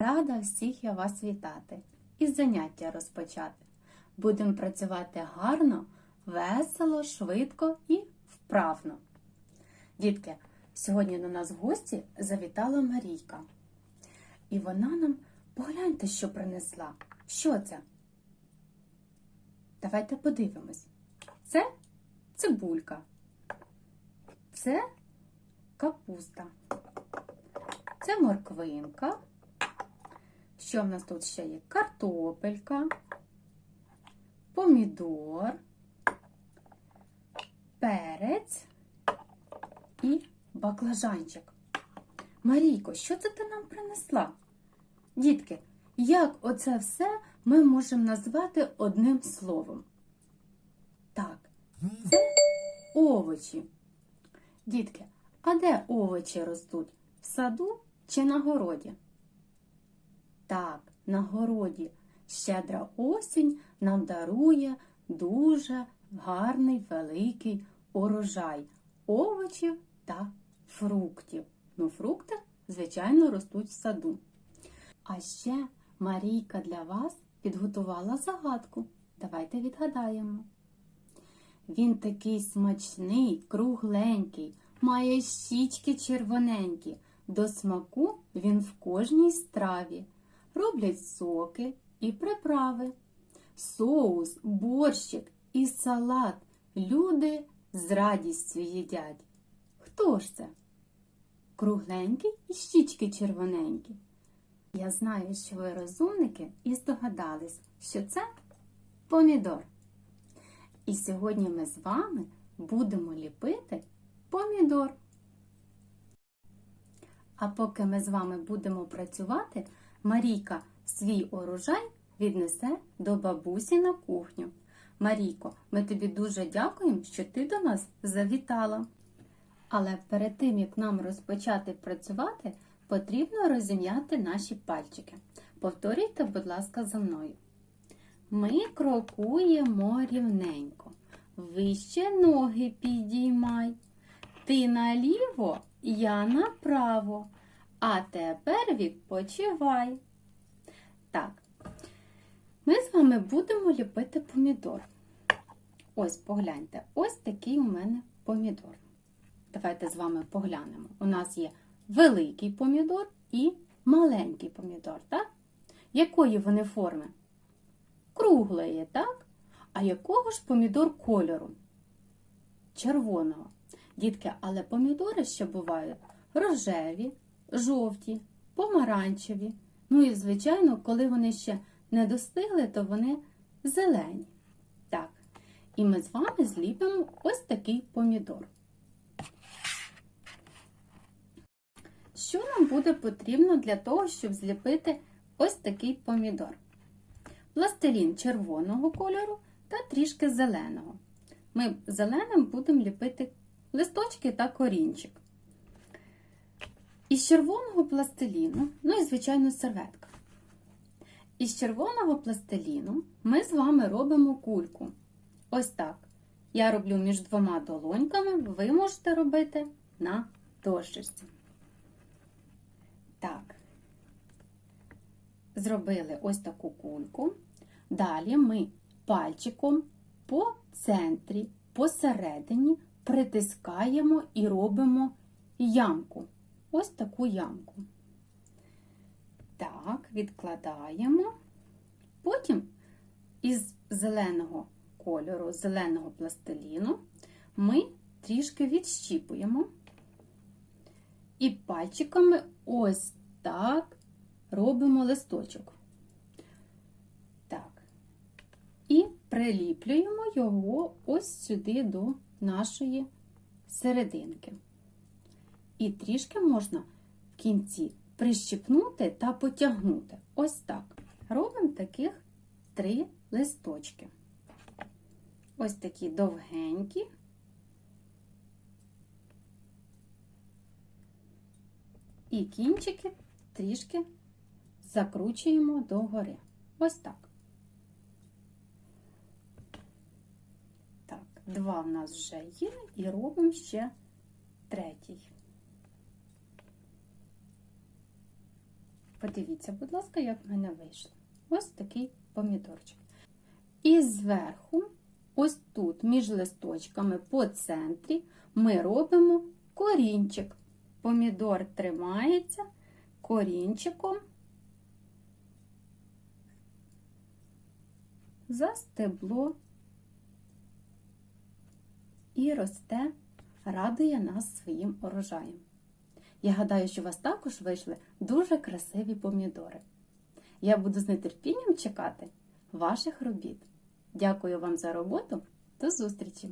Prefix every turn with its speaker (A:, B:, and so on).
A: Рада всіх я вас вітати і заняття розпочати. Будемо працювати гарно, весело, швидко і вправно. Дітки, сьогодні до нас в гості завітала Марійка. І вона нам погляньте, що принесла. Що це? Давайте подивимось. Це цибулька. Це капуста. Це морквинка. Що в нас тут ще є? Картопелька, помідор, перець і баклажанчик. Марійко, що це ти нам принесла? Дітки, як оце все ми можемо назвати одним словом? Так, це овочі. Дітки, а де овочі ростуть? В саду чи на городі? Так, на городі щедра осінь нам дарує дуже гарний великий урожай овочів та фруктів. Ну, фрукти, звичайно, ростуть в саду. А ще Марійка для вас підготувала загадку. Давайте відгадаємо. Він такий смачний, кругленький, має щічки червоненькі. До смаку він в кожній страві. Роблять соки і приправи. Соус, борщик і салат люди з радістю їдять. Хто ж це? Кругленький і щічки червоненькі. Я знаю, що ви розумники і здогадались, що це помідор. І сьогодні ми з вами будемо ліпити помідор. А поки ми з вами будемо працювати, Марійка свій урожай віднесе до бабусі на кухню. Марійко, ми тобі дуже дякуємо, що ти до нас завітала. Але перед тим, як нам розпочати працювати, потрібно розім'яти наші пальчики. Повторюйте, будь ласка, за мною. Ми крокуємо рівненько. Вище ноги підіймай. Ти наліво, я направо. А тепер відпочивай. Так, ми з вами будемо ліпити помідор. Ось погляньте, ось такий у мене помідор. Давайте з вами поглянемо. У нас є великий помідор і маленький помідор, так? Якої вони форми? Круглої, так? А якого ж помідор кольору? Червоного. Дітки, але помідори ще бувають рожеві, жовті, помаранчеві. Ну і, звичайно, коли вони ще не достигли, то вони зелені. Так, і ми з вами зліпимо ось такий помідор. Що нам буде потрібно для того, щоб зліпити ось такий помідор? Пластилін червоного кольору та трішки зеленого. Ми зеленим будемо ліпити листочки та корінчик. Із червоного пластиліну, ну і, звичайно, серветка. Із червоного пластиліну ми з вами робимо кульку. Ось так. Я роблю між двома долоньками, ви можете робити на дощечці. Так, зробили ось таку кульку. Далі ми пальчиком по центрі, посередині притискаємо і робимо ямку. Ось таку ямку. Так, відкладаємо. Потім із зеленого кольору, зеленого пластиліну ми трішки відщіпуємо і пальчиками ось так робимо листочок. Так. І приліплюємо його ось сюди до нашої серединки. І трішки можна в кінці прищипнути та потягнути. Ось так. Робимо таких три листочки. Ось такі довгенькі. І кінчики трішки закручуємо догори. Ось так. Так, два в нас вже є, і робимо ще третій. Подивіться, будь ласка, як в мене вийшло. Ось такий помідорчик. І зверху, ось тут, між листочками по центрі, ми робимо корінчик. Помідор тримається корінчиком за стебло і росте, радує нас своїм урожаєм. Я гадаю, що у вас також вийшли дуже красиві помідори. Я буду з нетерпінням чекати ваших робіт. Дякую вам за роботу. До зустрічі!